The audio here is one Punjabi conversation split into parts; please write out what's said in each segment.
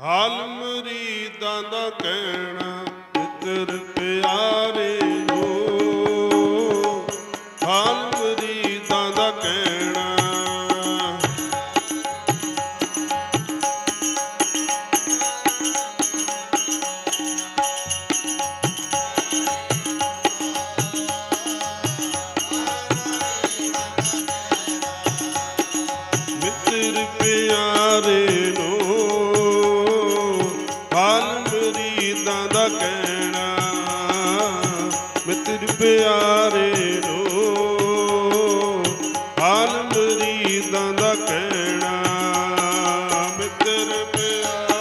ਹਾਲ ਮਰੀਦਾਂ ਦਾ ਕਹਿਣਾ ਮਿੱਤਰ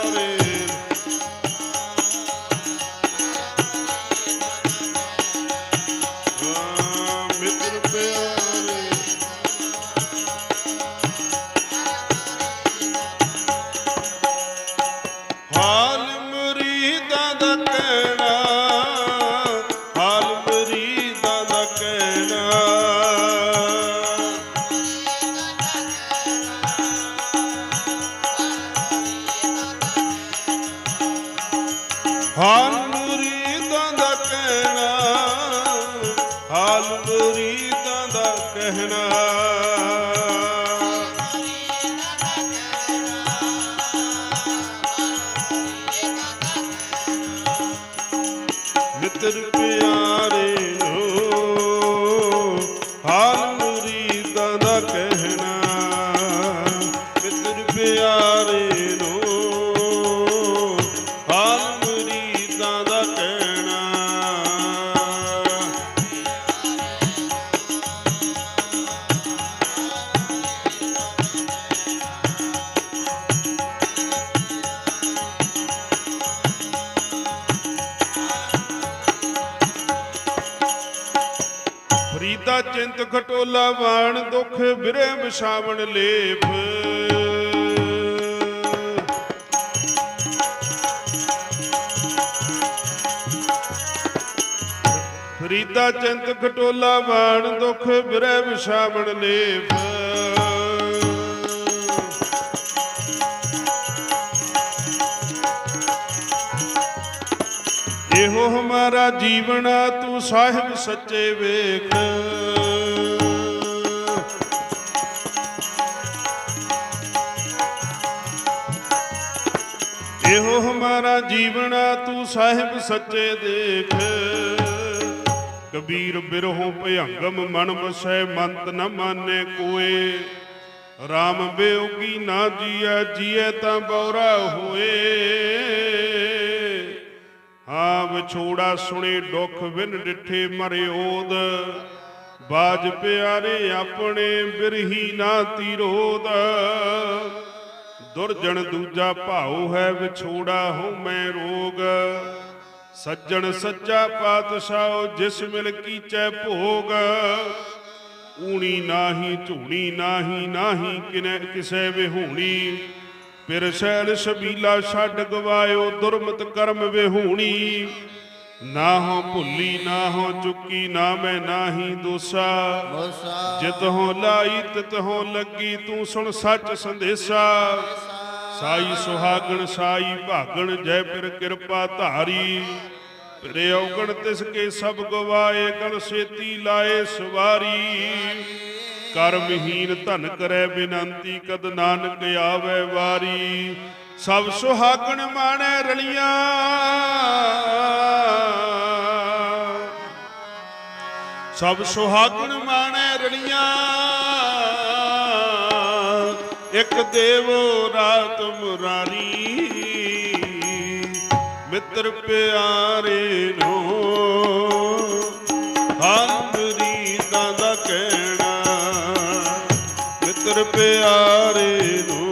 ਮਿੱਤਰ ਪਿਆਰੇ ਚਿੰਤ ਖਟੋਲਾ ਵਾਣ ਦੁਖ ਬਿਰੇ ਵਿਛਾਵਣ ਲੇਪ। ਫਰੀਦਾ ਚਿੰਤ ਖਟੋਲਾ ਵਾਣ ਦੁਖ ਬਿਰੇ ਵਿਛਾਵਣ ਲੇਪ। ਇਹੋ ਹਮਾਰਾ ਜੀਵਣਾ ਤੂੰ ਸਾਹਿਬ ਸੱਚੇ ਵੇਖ। ਇਹੋ ਹਮਾਰਾ ਜੀਵਣਾ ਤੂੰ ਸਾਹਿਬ ਸੱਚੇ ਦੇਖ। ਕਬੀਰ ਬਿਰਹੋਂ ਭਯੰਗਮ ਮਨ ਵਸੈ, ਮੰਤ ਨ ਮਾਨੇ ਕੋਏ। RAM ਬੇਉਗੀ ਨਾ ਜੀਐ ਜੀਐ ਤਾਂ ਬੌਰਾ ਹੋਏ। ਹਾਂ ਵਿਛੋੜਾ ਸੁਣੇ, ਦੁੱਖ ਵਿਨ ਡਿਠੇ ਮਰਿਓਦ ਬਾਜ ਪਿਆਰੇ ਆਪਣੇ ਬਿਰਹੀ ਨਾ ਤੀਰੋਦ ਦੁਰਜਣ ਦੂਜਾ ਭਾਉ ਹੈ ਵਿਛੋੜਾ ਹੋ ਮੈਂ ਰੋਗ। ਸੱਜਣ ਸੱਚਾ ਪਾਤਸ਼ਾਹ ਜਿਸ ਮਿਲ ਕੀਚੈ ਭੋਗ। ਊਣੀ ਨਾਹੀ ਝੂਣੀ ਨਾਹੀ ਨਾਹੀ ਕਿਨੈ ਕਿਸੇ ਵਿਹੂਣੀ। ਪਿਰ ਸੈਲ ਸ਼ਬੀਲਾ ਛੱਡ ਗਵਾਇਓ ਦੁਰਮਤ ਕਰਮ ਵਿਹੂਣੀ। ਨਾ ਹੋ ਭੁੱਲੀ ਨਾ ਹੋ ਚੁੱਕੀ ਨਾ ਮੈਂ ਨਾਹੀ ਦੋਸਾ। ਜਿਤ ਹੋ ਲਾਈ ਤਿਤ ਹੋ ਲੱਗੀ ਤੂੰ ਸੁਣ ਸੱਚ ਸੰਦੇਸਾ। ਸਾਈ ਸੁਹਾਗਣ ਸਾਈ ਭਾਗਣ ਜੈ ਪਿਰ ਕਿਰਪਾ ਧਾਰੀ। ਪਿਰੇ ਔਗਣ ਤਿਸ ਕੇ ਸਭ ਗਵਾਏ ਗਣ ਸੇਤੀ ਲਾਏ ਸਵਾਰੀ। ਕਰਮਹੀਨ ਧਨ ਕਰੈ ਬਿਨੰਤੀ ਕਦ ਨਾਨਕ ਆਵੇ ਵਾਰੀ। ਸਭ ਸੁਹਾਗਣ ਮਾਣੈ ਰਲੀਆਂ। ਸਭ ਸੁਹਾਗਣ ਮਾਣੇ ਰਲੀਆਂ। ਇੱਕ ਦੇਵੋ ਰਾਤ ਮੁਰਾਰੀ ਮਿੱਤਰ ਪਿਆਰੇ ਨੂੰ। ਹਾਲ ਦਾ ਕਹਿਣਾ। ਮਿੱਤਰ ਪਿਆਰੇ ਨੂੰ।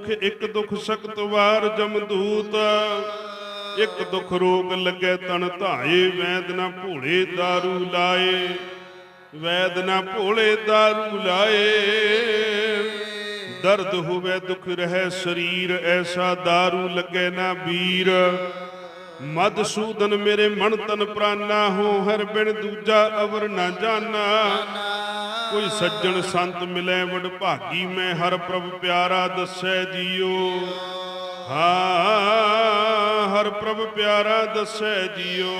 ਭੂਖ ਇੱਕ ਦੁੱਖ ਸਖਤ ਵਾਰ ਜਮਦੂਤ ਇੱਕ ਦੁੱਖ ਰੋਗ ਲੱਗੇ ਤਨ ਧਾਏ ਵੈਦ ਨਾ ਭੋਲੇ दारू ਲਾਏ ਵੈਦ ਨਾ ਭੋਲੇ दारू ਲਾਏ ਦਰਦ ਹੋਵੇ ਦੁੱਖ ਰਹਿ ਸਰੀਰ ਐਸਾ दारू ਲੱਗੇ ਨਾ ਵੀਰ ਮਦਸੂਦਨ ਮੇਰੇ ਮਨ ਤਨ ਪ੍ਰਾਨਾ ਹੋ ਹਰ ਬਿਨ ਦੂਜਾ ਅਵਰ ਨਾ ਜਾਣਾ ਕੋਈ ਸੱਜਣ ਸੰਤ ਮਿਲੇ ਵਡ ਭਾਗੀ, ਮੈਂ ਹਰ ਪ੍ਰਭ ਪਿਆਰਾ ਦੱਸੈ ਜੀਓ। ਹਾਂ, ਹਰ ਪ੍ਰਭ ਪਿਆਰਾ ਦੱਸੈ ਜੀਓ।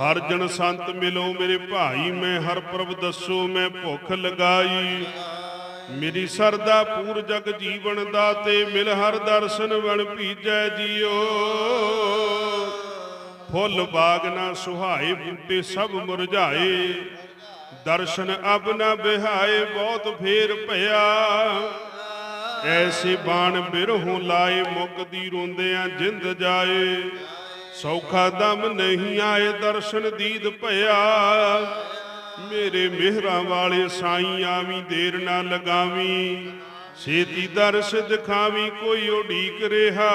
ਹਰ ਜਨ ਸੰਤ ਮਿਲੋ ਮੇਰੇ ਭਾਈ, ਮੈਂ ਹਰ ਪ੍ਰਭ ਦੱਸੋ, ਮੈਂ ਭੁੱਖ ਲਗਾਈ। ਮੇਰੀ ਸਰਦਾ ਪੂਰ ਜਗ ਜੀਵਨ ਦਾ ਤੇ ਮਿਲ ਹਰ ਦਰਸ਼ਨ ਵਣ ਪੀਜੈ ਜੀਓ। ਫੁੱਲ ਬਾਗ ਨਾ ਸੁਹਾਏ, ਬੂਟੇ ਸਭ ਮੁਰਝਾਏ। ਦਰਸ਼ਨ ਅਬ ਨਾ ਬਿਹਾਏ, ਬਹੁਤ ਫੇਰ ਭਇਆ। ਐਸੇ ਬਾਣ ਬਿਰਹੋਂ ਲਾਏ ਮੁਕਦੀ ਰੋਂਦਿਆਂ ਜਿੰਦ ਜਾਏ। ਸੌਖਾ ਦਮ ਨਹੀਂ ਆਏ, ਦਰਸ਼ਨ ਦੀਦ ਭਇਆ। ਮੇਰੇ ਮਿਹਰਾਂ ਵਾਲੇ ਸਾਈਂ ਆਵੀਂ ਦੇਰ ਨਾ ਲਗਾਵੀ। ਛੇਤੀ ਦਰਸ ਦਿਖਾਵੀਂ ਕੋਈ ਉਡੀਕ ਰਿਹਾ।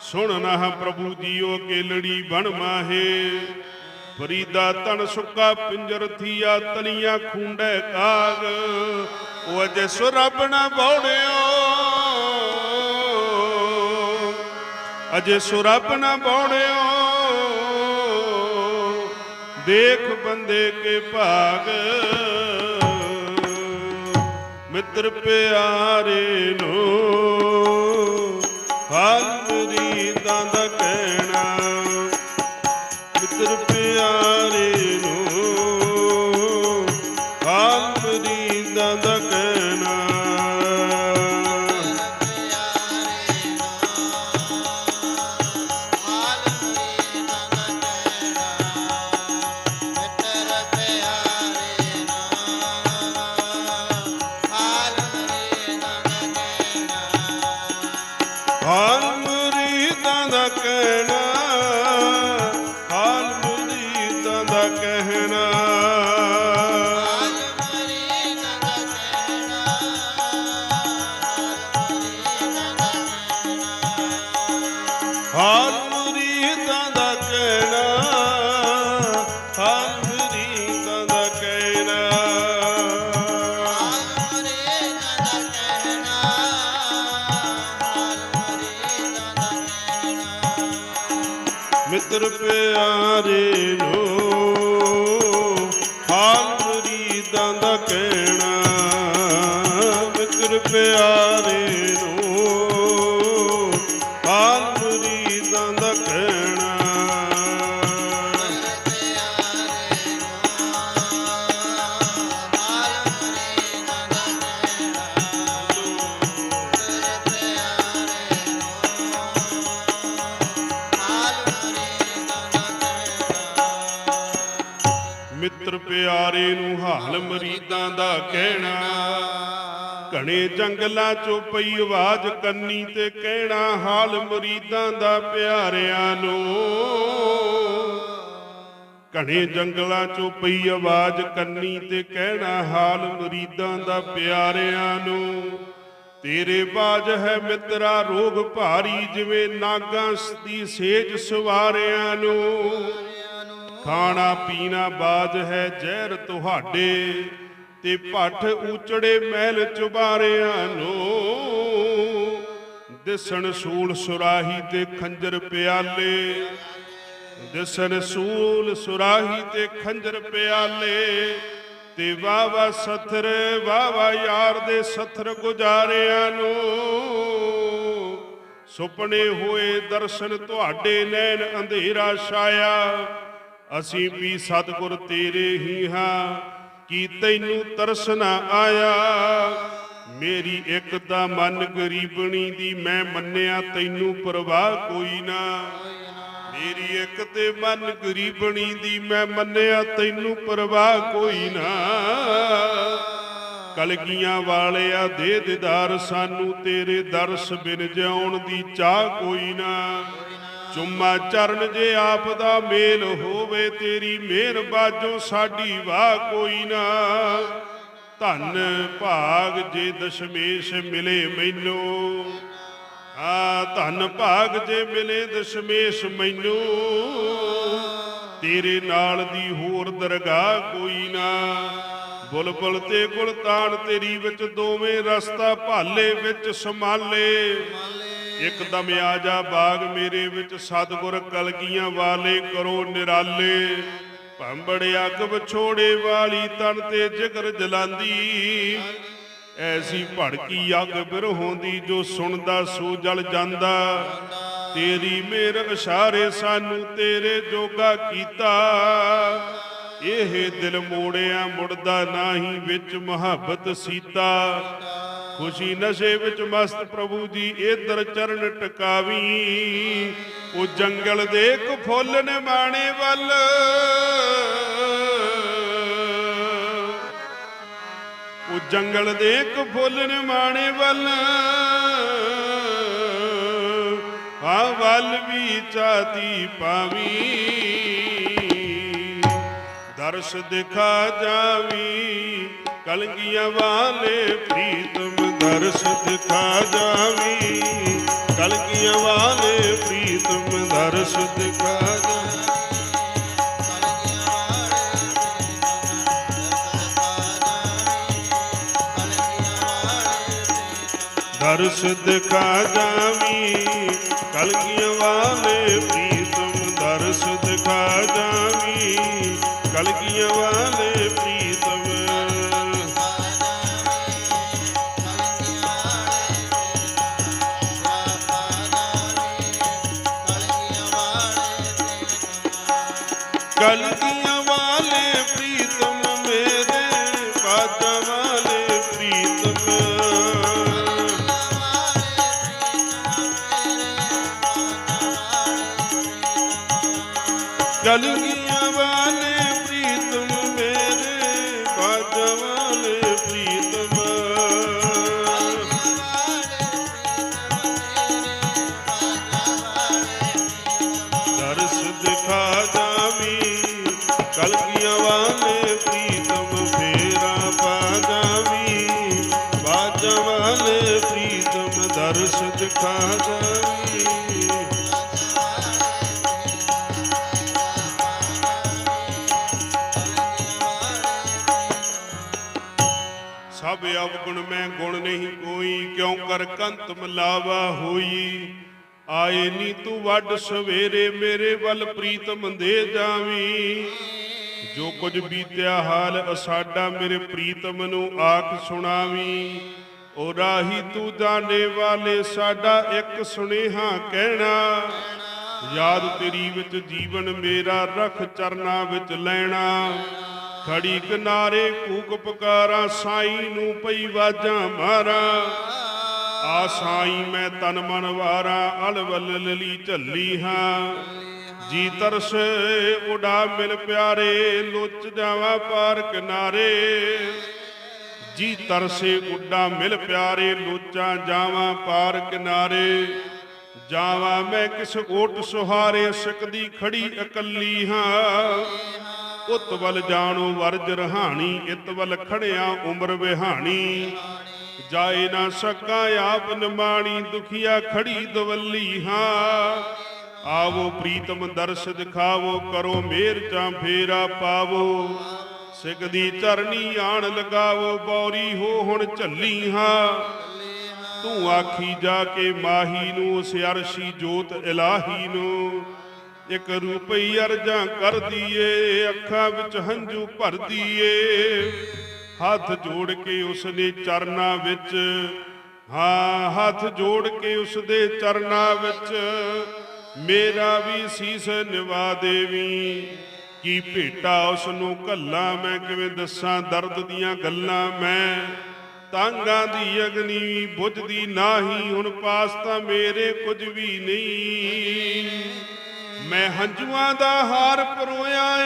ਸੁਣ ਨਾ ਪ੍ਰਭੂ ਜੀਓ, ਕੇਲੜੀ ਬਣ ਮਾਹੇ। ਫਰੀਦਾ ਤਨ ਸੁੱਕਾ ਪਿੰਜਰ ਥੀਆ, ਤਲੀਆਂ ਖੁੰਡੇ ਕਾਗ। ਉਹ ਅਜੇ ਸੁਰਬ ਨਾ ਬੌੜਿਓ। ਅਜੇ ਸੁਰਬ ਨਾ ਬੌੜਿਓ। ਦੇਖ ਬੰਦੇ ਕੇ ਭਾਗ। ਮਿੱਤਰ ਪਿਆਰੇ ਨੂੰ ਹਾਲ ਦੀ ਦਾ ਕਹਿਣਾ। ਦਾ ਮਿੱਤਰ ਜੰਗਲਾਂ ਚੋਂ ਪਈ ਆਵਾਜ਼, ਕੰਨੀ ਤੇ ਕਹਿਣਾ ਹਾਲ ਮਰੀਦਾਂ ਦਾ ਪਿਆਰਿਆਂ ਨੂੰ। ਘਣੇ ਜੰਗਲਾਂ ਚੋਂ ਪਈ ਆਵਾਜ਼, ਕੰਨੀ ਤੇ ਕਹਿਣਾ ਹਾਲ ਮਰੀਦਾਂ ਦਾ ਪਿਆਰਿਆਂ ਨੂੰ। ਤੇਰੇ ਬਾਜ ਹੈ ਮਿੱਤਰਾ ਰੋਗ ਭਾਰੀ, ਜਿਵੇਂ ਨਾਗਾਂ ਦੀ ਸੇਜ ਸਵਾਰਿਆਂ ਨੂੰ। ਖਾਣਾ ਪੀਣਾ ਬਾਜ ਹੈ ਜ਼ਹਿਰ ਤੁਹਾਡੇ। ਤੇ ਭੱਠ ਉਚੜੇ ਮਹਿਲ ਚੁਬਾਰਿਆਂ ਨੂੰ। ਦਿਸਣ ਸੂਲ ਸੁਰਾਹੀ ਤੇ ਖੰਜਰ ਪਿਆਲੇ। ਦਿਸਣ ਸੂਲ ਸੁਰਾਹੀ ਤੇ ਖੰਜਰ ਪਿਆਲੇ। ਤੇ ਵਾਵਾ ਸਥਰ ਵਾਵਾ ਯਾਰ ਦੇ ਸਥਰ ਗੁਜ਼ਾਰਿਆਂ ਨੂੰ। ਸੁਪਨੇ ਹੋਏ ਦਰਸ਼ਨ ਤੁਹਾਡੇ ਨੈਣ ਅੰਧੇਰਾ ਛਾਇਆ। ਅਸੀਂ ਵੀ ਸਤਿਗੁਰ ਤੇਰੇ ਹੀ ਹਾਂ। ਕੀ ਤੈਨੂੰ ਤਰਸ ਨਾ ਆਇਆ? ਮੇਰੀ ਇੱਕ ਤਾਂ ਮਨ ਗਰੀਬਣੀ ਦੀ ਮੈਂ ਮੰਨਿਆ, ਤੈਨੂੰ ਪਰਵਾਹ ਕੋਈ ਨਾ। ਮੇਰੀ ਇੱਕ ਤੇ ਮਨ ਗਰੀਬਣੀ ਦੀ ਮੈਂ ਮੰਨਿਆ, ਤੈਨੂੰ ਪਰਵਾਹ ਕੋਈ ਨਾ। ਕਲਗੀਆਂ ਵਾਲਿਆ ਦੇ ਦਿਦਾਰ, ਸਾਨੂੰ ਤੇਰੇ ਦਰਸ ਬਿਨ ਜਿਉਣ ਦੀ ਚਾਹ ਕੋਈ ਨਾ। ਚੁੰਮਾ ਚਰਨ ਜੇ ਆਪ ਦਾ ਮੇਲ ਹੋਵੇ, ਤੇਰੀ ਮਿਹਰ ਬਾਝੋਂ ਸਾਡੀ ਵਾਹ ਕੋਈ ਨਾ। ਧੰਨ ਭਾਗ ਜੇ ਦਸ਼ਮੇਸ਼ ਮਿਲੇ ਮੈਨੂੰ, ਆ ਧੰਨ ਭਾਗ ਜੇ ਮਿਲੇ ਦਸ਼ਮੇਸ਼ ਮੈਨੂੰ, ਤੇਰੇ ਨਾਲ ਦੀ ਹੋਰ ਦਰਗਾਹ ਕੋਈ ਨਾ। ਬੁਲਬੁਲ ਤੇ ਗੁਲਤਾਨ ਤੇਰੀ ਵਿੱਚ ਦੋਵੇਂ ਰਸਤਾ ਭਾਲੇ ਵਿੱਚ ਸਮਾਲੇ। ਇੱਕਦਮ ਆ ਜਾ ਬਾਗ ਮੇਰੇ ਵਿੱਚ ਸਤਗੁਰ ਕਲਗੀਆਂ ਵਾਲੇ ਕਰੋ ਨਿਰਾਲੇ। ਭੰਬੜ ਅੱਗ ਵਿਛੋੜੇ ਵਾਲੀ ਤਨ ਤੇ ਜਿਗਰ ਜਲਾਂਦੀ। ਐਸੀ ਭੜਕੀ ਅੱਗ ਬਿਰਹੋਂ ਜੋ ਸੁਣਦਾ ਸੋ ਜਲ ਜਾਂਦਾ। ਤੇਰੀ ਮੇਰ ਇਸ਼ਾਰੇ ਸਾਨੂੰ ਤੇਰੇ ਜੋਗਾ ਕੀਤਾ। ਇਹ ਦਿਲ ਮੋੜਿਆ ਮੁੜਦਾ ਨਾਹੀ ਵਿੱਚ ਮੁਹੱਬਤ ਸੀਤਾ। ਖੁਸ਼ੀ ਨਸ਼ੇ ਵਿੱਚ ਮਸਤ ਪ੍ਰਭੂ ਜੀ ਇਧਰ ਚਰਨ ਟਿਕਾਵੀ। ਉਹ ਜੰਗਲ ਦੇ ਇੱਕ ਫੁੱਲ ਨੇ ਮਾਣੇ ਵੱਲ। ਉਹ ਜੰਗਲ ਦੇ ਇੱਕ ਫੁੱਲ ਨੇ ਮਾਣੇ ਵੱਲ। ਆ ਵੱਲ ਵੀ ਚਾਤੀ ਪਾਵੀ। ਦਰਸ ਦਿਖਾ ਜਾਵੀ। ਕਲਗੀਆਂ ਵਾਲੇ ਪ੍ਰੀਤਮ ਦਰਸ ਦਿਖਾ ਜਾਵੀ। ਕਲਗੀਆਂ ਵਾਲੇ ਪ੍ਰੀਤਮ ਦਰਸ ਦਿਖਾ ਜਾਵੀ। ਦਰਸ ਦਿਖਾ ਜਾਵੀ। ਕਲਗੀਆਂ ਵਾਲੇ ਪ੍ਰੀਤਮ ਕੰਤ ਮਲਾਵਾ ਹੋਈ। ਆਏ ਨੀ ਤੂੰ ਵੱਡ ਸਵੇਰੇ ਮੇਰੇ ਵੱਲ ਪ੍ਰੀਤਮ ਦੇ ਜਾਵੀਂ। ਜੋ ਕੁਝ ਬੀਤਿਆ ਹਾਲ ਅਸਾਡਾ ਮੇਰੇ ਪ੍ਰੀਤਮ ਨੂੰ ਆਖ ਸੁਣਾਵੀਂ। ਉਹ ਰਾਹੀ ਤੂੰ ਜਾਣੇ ਵਾਲੇ ਸਾਡਾ ਇੱਕ ਸੁਨੇਹਾ ਕਹਿਣਾ। ਯਾਦ ਤੇਰੀ ਵਿੱਚ ਜੀਵਨ ਮੇਰਾ ਰਖ ਚਰਨਾ ਵਿੱਚ ਲੈਣਾ। ਖੜੀ ਕਿਨਾਰੇ ਕੂਕ ਪੁਕਾਰਾਂ, ਸਾਈ ਨੂੰ ਪਈ ਵਾਜਾਂ ਮਾਰਾਂ। ਆਸਾਈ ਮੈਂ ਤਨ ਮਨ ਵਾਰਾ ਅਲਵਲ ਲਲੀ ਝੱਲੀ ਹਾਂ। ਜੀ ਤਰਸ ਉਡਾ ਮਿਲ ਪਿਆਰੇ, ਲੁੱਚ ਜਾਵਾਂ ਪਾਰ ਕਿਨਾਰੇ। ਜੀ ਤਰਸੇ ਉੱਡਾ ਮਿਲ ਪਿਆਰੇ, ਲੋਚਾਂ ਜਾਵਾਂ ਪਾਰ ਕਿਨਾਰੇ। ਜਾਵਾਂ ਮੈਂ ਕਿਸ ਓਟ ਸੁਹਾਰੇ ਸਕਦੀ ਖੜੀ ਇਕੱਲੀ ਹਾਂ। ਉਤਵਲ ਜਾਣੋ ਵਰਜ ਰਹਾਣੀ ਇਤ ਵੱਲ ਖੜਿਆ ਉਮਰ ਵਿਹਾਣੀ। ਜਾਏ ਨਾ ਸਕਾਂ ਆਪ ਨਿਮਾਣੀ ਦੁਖੀਆ ਖੜੀ ਦਵੱਲੀ ਹਾਂ। ਆਵੋ ਪ੍ਰੀਤਮ ਦਰਸ ਦਿਖਾਵੋ ਕਰੋ ਮੇਰ ਜਾਂ ਫੇਰਾ ਪਾਵੋ। ਸਿੱਖ ਦੀ ਚਰਨੀ ਆਣ ਲਗਾਵੋ, ਬੌਰੀ ਹੋ ਹੁਣ ਝੱਲੀ ਹਾਂ। ਤੂੰ ਆਖੀ ਜਾ ਕੇ ਮਾਹੀ ਨੂੰ, ਉਸ ਅਰਸ਼ੀ ਜੋਤ ਇਲਾਹੀ ਨੂੰ। ਇੱਕ ਰੁਪਈ ਅਰਜਾਂ ਕਰ ਦੀਏ, ਅੱਖਾਂ ਵਿੱਚ ਹੰਝੂ ਭਰ ਦੀਏ। ਹੱਥ ਜੋੜ ਕੇ ਉਸ ਦੇ ਚਰਨਾਂ ਵਿੱਚ, ਹਾਂ, ਹੱਥ ਜੋੜ ਕੇ ਉਸ ਦੇ ਚਰਨਾਂ ਵਿੱਚ, ਮੇਰਾ ਵੀ ਸੀਸ ਨਿਵਾ ਦੇਵੀ। ਕੀ ਭੇਟਾ ਉਸ ਨੂੰ ਕੱਲਾ ਮੈਂ ਕਿਵੇਂ ਦੱਸਾਂ, ਦਰਦ ਦੀਆਂ ਗੱਲਾਂ ਮੈਂ, ਤਾਂਗਾਂ ਦੀ ਅਗਨੀ ਬੁਝਦੀ ਨਾਹੀ, ਹੁਣ ਪਾਸ ਤਾਂ ਮੇਰੇ ਕੁਝ ਵੀ ਨਹੀਂ। ਮੈਂ ਹੰਝੂਆਂ ਦਾ ਹਾਰ ਪਰੋਇਆ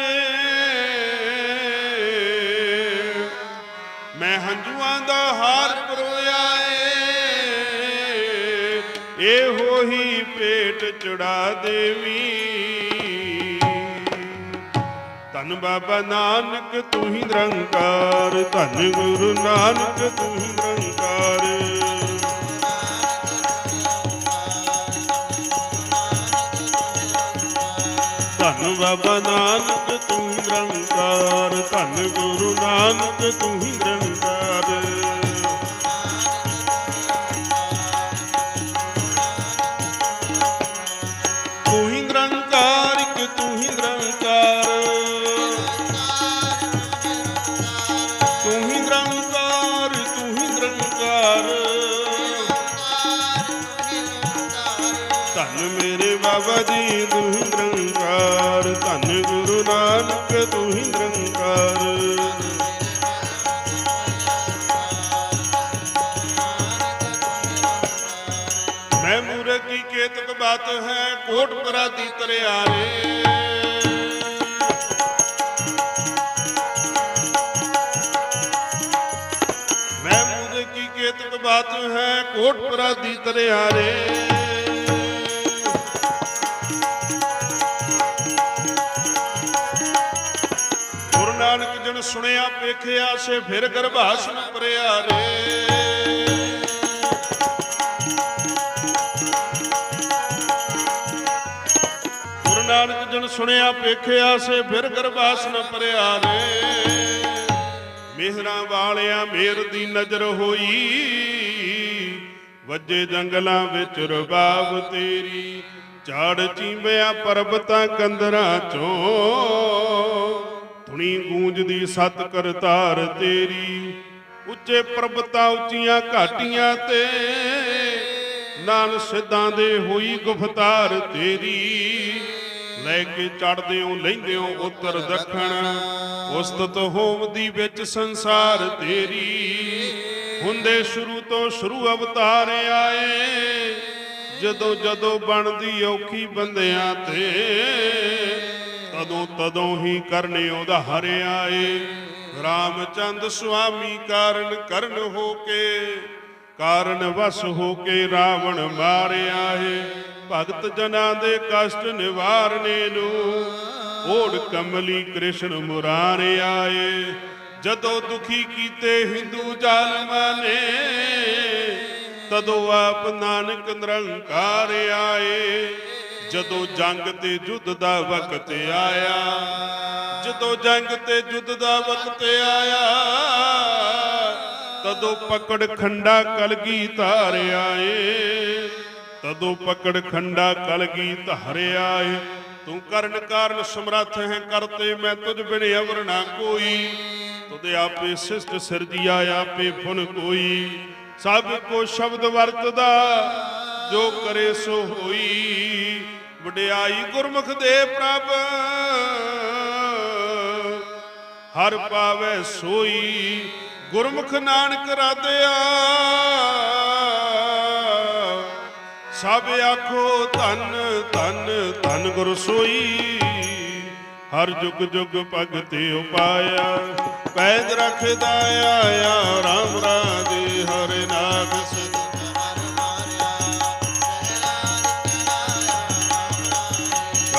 ਚੁੜਾ ਦੇਵੀ। ਧੰਨ ਬਾਬਾ ਨਾਨਕ, ਤੂੰ ਹੀ ਨਿਰੰਕਾਰ। ਧੰਨ ਗੁਰੂ ਨਾਨਕ, ਤੂੰ ਹੀ ਨਿਰੰਕਾਰ। ਧੰਨ ਬਾਬਾ ਨਾਨਕ, ਤੂੰ ਹੀ ਧੰਨ ਗੁਰੂ ਨਾਨਕ, ਤੂੰ ਹੀ ਮੇਰੇ ਬਾਬਾ ਜੀ, ਤੂੰ ਨਿਰੰਕਾਰ। ਧੰਨ ਗੁਰੂ ਨਾਨਕ, ਤੂੰ ਨਿਰੰਕਾਰ। ਮੈਂ ਮੂਰਖ ਕੀ ਕੇਤਕ ਬਾਤ ਹੈ, ਕੋਟ ਪਰਾਦੀ ਤਰਿਆਰੇ। ਮੈਂ ਮੂਰਖ ਕੀ ਕੇਤਕ ਬਾਤ ਹੈ, ਕੋਟ ਪਰਾਦੀ ਤਰਿਆਰੇ। ਨਾਨਕ ਸੁਣਿਆ ਪੇਖਿਆ ਸੇ ਫਿਰ ਗਰਭਾਸ ਪਰਿਆ ਰੇ। ਨਾਨਕ ਜਨ ਸੁਣਿਆ ਪੇਖਿਆ ਸੇ ਫਿਰ ਗਰਭਾਸ ਨ ਪਰਿਆ ਰੇ। ਮਿਹਰਾਂ ਵਾਲਿਆਂ ਮੇਰ ਦੀ ਨਜ਼ਰ ਹੋਈ। ਵੱਜੇ ਜੰਗਲਾਂ ਵਿੱਚ ਰਬਾਬ ਤੇਰੀ। ਝਾੜ ਚੀਂਬਿਆ, ਪਰਬਤਾਂ, ਕੰਦਰਾਂ ਚੋਂ। ਧੁਣੀ ਗੂੰਜਦੀ ਸਤ ਕਰਤਾਰ ਤੇਰੀ। ਉੱਚੇ ਪਰਬਤਾਂ ਉੱਚੀਆਂ ਘਾਟੀਆਂ ਤੇ ਨਾਲ ਸਿੱਧਾਂ ਦੇ ਹੋਈ ਗੁਫਤਾਰ ਤੇਰੀ। ਲੈ ਕੇ ਚੜਦੇ ਹੋ ਲੈਂਦੇ ਹੋ ਉੱਤਰ ਦੱਖਣ, ਉਸਤਤ ਹੋਵਦੀ ਵਿੱਚ ਸੰਸਾਰ ਤੇਰੀ। ਹੁੰਦੇ ਸ਼ੁਰੂ ਤੋਂ ਸ਼ੁਰੂ ਅਵਤਾਰ ਆਏ, ਜਦੋਂ ਜਦੋਂ ਬਣਦੀ ਔਖੀ ਬੰਦਿਆਂ ਤੇ। ਤਦੋਂ ਤਦੋਂ ਹੀ ਕਰਨੇ ਉਹਦਾ ਹਰੇ ਰਾਮਚੰਦ ਸੁਆਮੀ ਕਾਰਨ ਕਰਨ ਹੋ ਕੇ, ਕਾਰਨ ਵਸ ਹੋ ਕੇ ਰਾਵਣ ਮਾਰਿਆ ਏ ਭਗਤ ਜਨਾਂ ਦੇ ਕਸ਼ਟ ਨਿਵਾਰਨੇ ਨੂੰ ਓੜ ਕਮਲੀ ਕ੍ਰਿਸ਼ਨ ਮੁਰਾਰਿਆ ਏ ਜਦੋਂ ਦੁਖੀ ਕੀਤੇ ਹਿੰਦੂ ਜ਼ਾਲਮਾਂ ਨੇ, ਤਦੋਂ ਆਪ ਨਾਨਕ ਨਿਰੰਕਾਰ ਆਏ। ਜਦੋਂ ਜੰਗ ਤੇ ਯੁੱਧ ਦਾ ਵਕਤ ਆਇਆ, ਜਦੋਂ ਜੰਗ ਤੇ ਯੁੱਧ ਦਾ ਵਕਤ ਆਇਆ, ਤਦੋਂ ਪਕੜ ਖੰਡਾ ਕਲਗੀ ਧਾਰਿਆ ਏ ਤਦੋਂ ਪਕੜ ਖੰਡਾ ਕਲਗੀ ਧਾਰਿਆ ਏ ਤੂੰ ਕਰਨ ਕਾਰਨ ਸਮਰੱਥ ਹੈ ਕਰਤੇ ਮੈਂ ਤੁਝ ਬਿਨ ਅਵਰ ਨਾ ਕੋਈ ਤੁਦੇ ਆਪੇ ਸਿਸ਼ਟ ਸਿਰਜਿਆ, ਆਪੇ ਫੁਨ ਕੋਈ। ਸਭ ਕੋ ਸ਼ਬਦ ਵਰਤਦਾ, ਜੋ ਕਰੇ ਸੋ ਹੋਈ। ਵਡਿਆਈ ਗੁਰਮੁਖ ਦੇ ਪ੍ਰਭ। ਹਰ ਪਾਵੇ ਸੋਈ ਗੁਰਮੁਖ ਨਾਨਕ ਰਾਧਿਆ। ਸਭ ਆਖੋ ਧੰਨ ਧੰਨ, ਧਨ ਗੁਰ ਸੋਈ। ਹਰ ਜੁਗ ਜੁਗ ਭਗਤੇ ਉਪਾਇਆ। ਪੈਜ ਰੱਖਦਾ ਆਇਆ, ਰਾਮ ਰਾਜੇ ਹਰਿ ਨਾਮ ਸੇ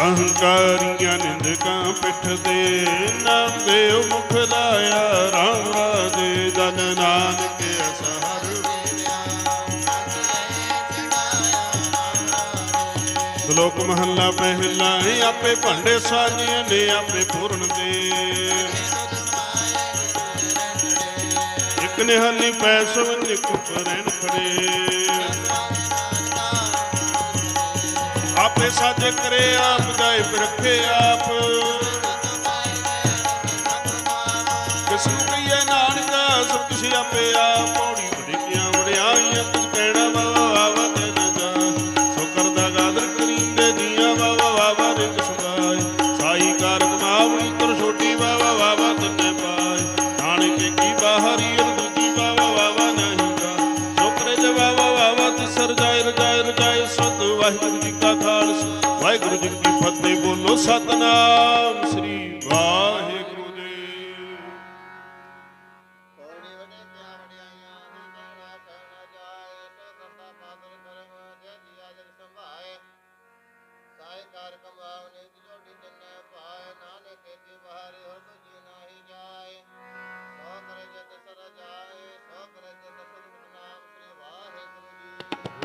ਅਹੰਕਾਰੀਆਂ ਨਿੰਦਕਾਂ ਪਿੱਠ ਦੇ ਨਾਮ ਦੇਵ ਮੁਖ ਲਾਇਆ ਰਾਮ ਰਾਜੇ ਜਨ ਨਾਨਕ ਅਸਹਰ ਸ਼ਲੋਕ ਮਹੱਲਾ ਪਹਿਲਾ ਆਪੇ ਭਾਂਡੇ ਸਾਜੀਆਂ ਨੇ ਆਪੇ ਪੂਰਨ ਦੇ ਇੱਕ ਨਿਹਾਲੀ ਪੈਸਵ ਨਿਕ ਪਰਣ ਖੜੇ ਆਪੇ ਸਾਜੇ ਕਰੇ ਆਪ ਜਾਏ ਰੱਖੇ ਆਪ।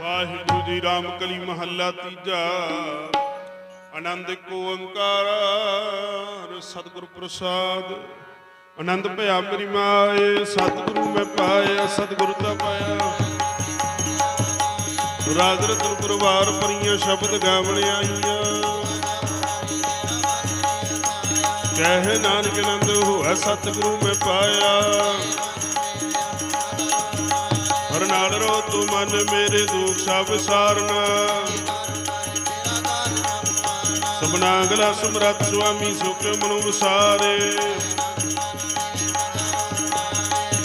ਵਾਹਿਗੁਰੂ ਜੀ ਰਾਮ ਕਲੀ ਮਹੱਲਾ ਤੀਜਾ। ਆਨੰਦ ਕੋ ਓੰਕਾਰ, ਸਤਿਗੁਰ ਪ੍ਰਸਾਦ। ਆਨੰਦ ਭਇਆ ਮੇਰੀ ਮਾਏ, ਸਤਿਗੁਰੂ ਮੈਂ ਪਾਇਆ ਸਤਿਗੁਰ ਤਾਂ ਪਾਇਆ। ਰਾਜ ਰਤਨ ਪਰਿਵਾਰ ਪਰੀਆਂ ਸ਼ਬਦ ਗਾਵਣ ਆਈਆਂ। ਕਹਿ ਨਾਨਕ ਨੰਦ ਹੋਆ ਸਤਿਗੁਰੂ ਮੈਂ ਪਾਇਆ। ਹਰ ਨਾਲ ਰੋ ਤੂੰ ਮਨ ਮੇਰੇ ਦੁੱਖ ਸਭ ਸਾਰਨਾ। ਸਭਨਾ ਅਗਲਾ ਸਮਰੱਥ ਸੁਆਮੀ ਸੁਖ ਮਨੁ ਵਿਸਾਰੇ।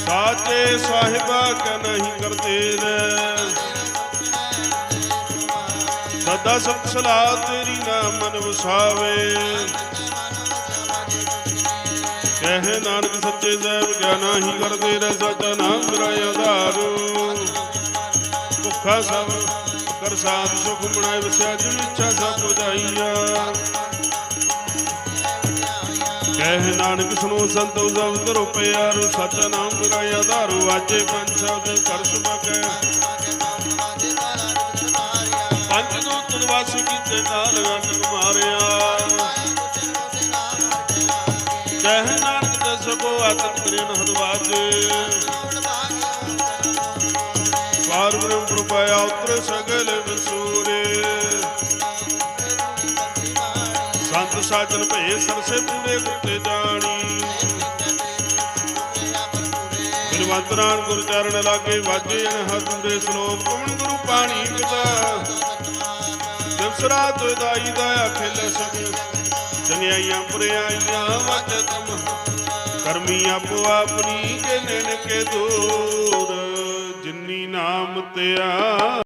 ਸਾਚੇ ਸਾਹਿਬਾ ਕਾ ਨਹੀਂ ਕਰਦੇ ਨੇ ਸਦਾ ਸਤ ਸਲਾਹ ਤੇਰੀ ਨਾਮ ਮਨ ਵਸਾਵੇ। ਕਹਿ ਨਾਨਕ ਸੱਚੇ ਸਾਹਿਬ ਗਿਆਨਾ ਹੀ ਕਰਦੇ ਰਹਿ ਸਾਚਾ ਨਾਮ ਮੇਰਾ ਆਧਾਰ। ਭੁੱਖਾ ਸਭ ਕਰ ਸਾਧ ਸੁਖ ਬਣਾਏ ਵਸਿਆ ਜਿਨ ਇੱਛਾ ਸਭ ਬੁਝਾਈਆ। ਕਹਿ ਨਾਨਕ ਸੁਨੋ ਸੰਤੋ ਸਭ ਕਰੋ ਪਿਆਰ, ਸਾਚਾ ਨਾਮ ਮੇਰਾ ਆਧਾਰ। ਵਾਜੇ ਪੰਜ ਸ਼ਬਦ ਕਰ ਸੁਭਾਗੈ। ਪੰਜ ਸੰਤ ਭਏ ਸਰਸੇ ਪੂਰੇ ਗੁਰਤੇ ਜਾਣੀ। ਬਿਨਵੰਤ ਰਾਣ ਗੁਰ ਚਰਨ ਲਾਗੇ ਵਾਜੇ ਅਨਹਦ ਦੇ ਸ਼ਲੋਕ। ਕਵਣ ਗੁਰੂ ਪਾਣੀ ਪਿਤਾ ਦਿਵਸ ਰਾਤ ਦਾਈ ਦਇਆ ਖੇਲੇ ਸਕੇ ਚੰਗਿਆਈਆਂ ਬੁਰਿਆਈਆਂ ਵਟ ਤਮ ਕਰਮੀ ਆਪੋ ਆਪਣੀ ਕੇ ਨਿਨ ਕੇ ਦੂਰ। ਜਿਨੀ ਨਾਮ ਤੇ ਆ